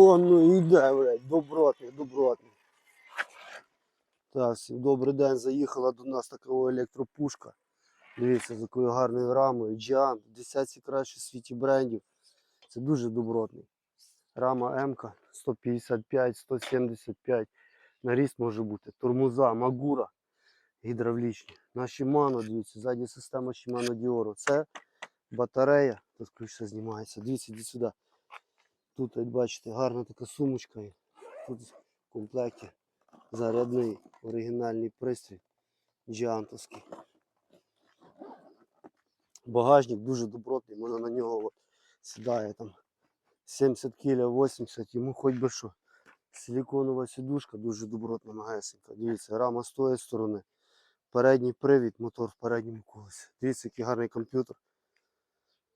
О, ну йде, блядь, добротний, добротний. Так, всім добрий день. Заїхала до нас така електропушка. Дивіться, з такою гарною рамою. Джан, десятці кращих в світі брендів. Це дуже добротний. Рама МК 155, 175. Наріст може бути. Тормоза, Магура гідравлічні. Наші Мано, дивіться, задня система Shimano Dioro. Це батарея. Тут ключ знімається. Дивіться, йдіть сюди. Тут, бачите, гарна така сумочка. Тут в комплекті зарядний оригінальний пристрій джіантовський. Багажник дуже добротний, можна на нього от, сідає там 70 кг, 80, йому хоч би що. Силіконова сідушка дуже добротна, магесенька. Дивіться, рама з тої сторони. Передній привід, мотор в передньому колесі. Дивіться, який гарний комп'ютер.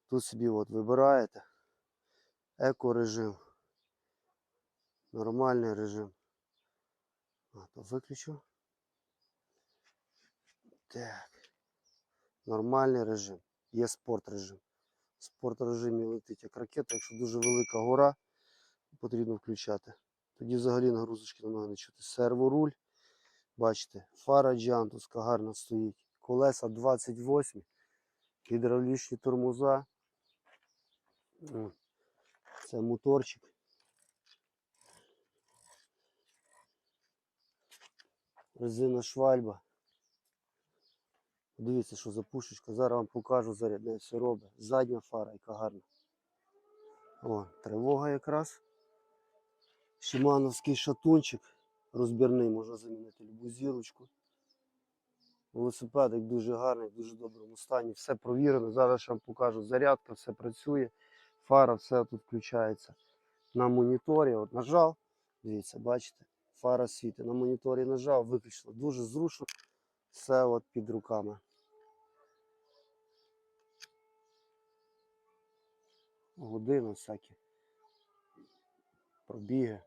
Тут собі от вибираєте еко-режим, нормальний режим. А, то виключу. Так. Нормальний режим. Є спорт режим. В спорт режимі летить як ракета, якщо дуже велика гора, потрібно включати. Тоді взагалі нагрузочки на ноги не чути. Серворуль. Бачите, фара джантовська гарно стоїть. Колеса 28, гідравлічні тормоза. Це моторчик. Резина швальба. Дивіться, що за пушечка. Зараз вам покажу зарядне все робить. Задня фара, яка гарна. О, тривога якраз. Шимановський шатунчик розбірний, можна замінити любу зірочку. Велосипедик дуже гарний, в дуже доброму стані. Все провірено. Зараз я вам покажу зарядка, все працює. Фара, все тут включається на моніторі. От нажав, дивіться, бачите, фара світить. На моніторі нажав, виключно. Дуже зручно. Все от під руками. Години всякі. Пробіги.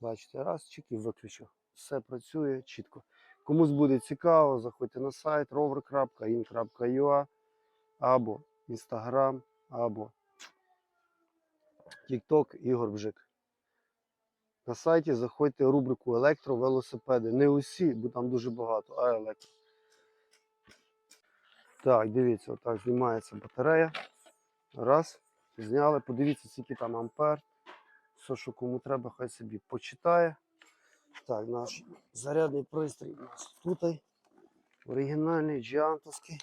Бачите, раз, чик і виключив. Все працює чітко. Комусь буде цікаво, заходьте на сайт rover.in.ua або Instagram, або TikTok Ігор Бжик. На сайті заходьте в рубрику електровелосипеди. Не усі, бо там дуже багато, а електро. Так, дивіться, отак знімається батарея. Раз. Зняли, подивіться, скільки там ампер. Все, що кому треба, хай собі почитає. Так, наш зарядний пристрій у нас тут. Оригінальний, джіантовський.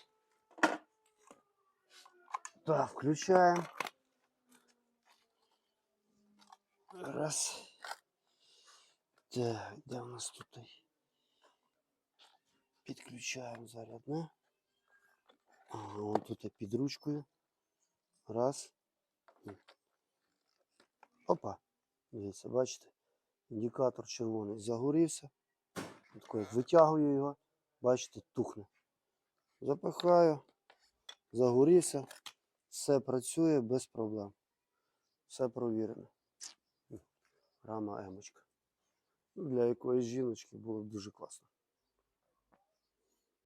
Так, включаємо. Раз. Так, де у нас тут? Підключаємо зарядне. Ага, вон тут під ручкою. Раз. Опа. Дивіться, бачите? Індикатор червоний загорівся. Тако як витягую його, бачите, тухне. Запихаю, загорівся, все працює без проблем. Все провірено. Рама емочка. Ну, Для якоїсь жіночки було б дуже класно.